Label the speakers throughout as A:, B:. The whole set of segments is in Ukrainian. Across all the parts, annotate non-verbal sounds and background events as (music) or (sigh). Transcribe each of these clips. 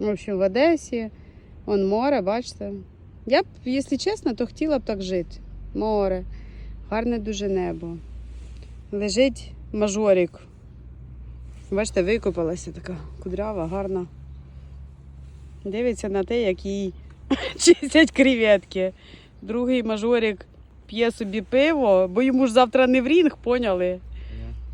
A: В общем, в Одесі, вон море, бачите. Я б, якщо чесно, то хотіла б так жити. Море, гарне дуже небо. Лежить мажорик. Бачите, викопалася така кудрява, гарна. Дивиться на те, як їй (laughs) чистять креветки. Другий мажорик п'є собі пиво, бо йому ж завтра не в рінг, поняли?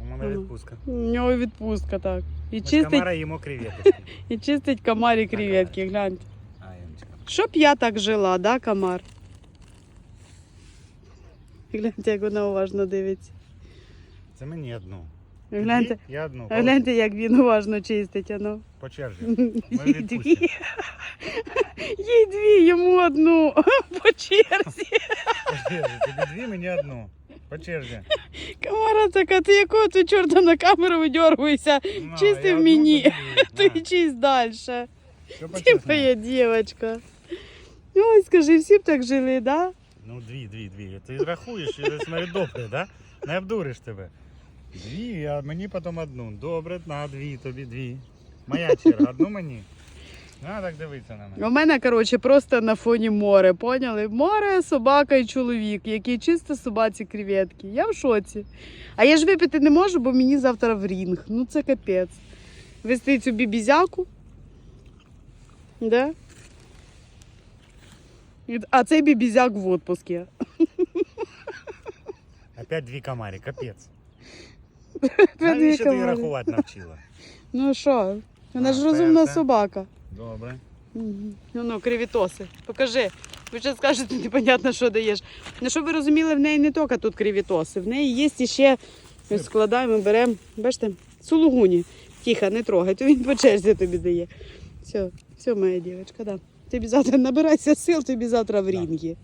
B: У мене відпустка.
A: У нього відпустка, так. І чистить,
B: комара їмо креветочки. (laughs)
A: і чистить комарі креветки, гляньте.
B: А, Яночка.
A: Щоб я так жила, да, комар? Гляньте, як вона уважно дивиться.
B: Це мені одну.
A: Гляньте,
B: Тобі Я одну.
A: гляньте, як він уважно чистить, ану.
B: По черзі. (laughs)
A: Їй
B: відпустимо.
A: дві. (laughs) Їй дві, йому одну по черзі.
B: По черзі. Тобі дві, мені одну. По черзі. (laughs)
A: Комара така, ти якого ти чорта на камеру видергуєшся?
B: На,
A: Чистив
B: я одну,
A: мені.
B: тобі. (laughs)
A: Ти чисть далі. Ти моя дівчинка. Ой, скажи, всі б так жили, да?
B: Ну, дві, дві, дві. Ти рахуєш, і смотри, добре, да? Не обдуриш тебе. Дві, а мені потім одну. Добре, на дві, тобі дві. Моя черга, одну мені. На, так дивитися на мене.
A: У мене, коротше, просто на фоні море, поняли? Море, собака і чоловік, який чисто собаці креветки. Я в шоці. А я ж випити не можу, бо мені завтра в рінг. Ну це капець. Вести цю бібізяку. Да? А цей бібізяк в отпуску.
B: Опять дві комарі, капець. Навіщо ти її рахувати навчила?
A: Ну що, вона ж
B: А,
A: розумна собака.
B: Добре.
A: Ну ну, кривітоси. Покажи. Ви ще скажете, непонятно, що даєш. Ну, щоб ви розуміли, в неї не тільки тут кривітоси, в неї є ще. Ми складаємо, беремо, бачите, сулугуні. Тихо, не трогай, то він по черзі тобі дає. Все, все, моя дівчинка, да. Тобі завтра набирайся сил, тобі завтра в
B: Да.
A: рінгі.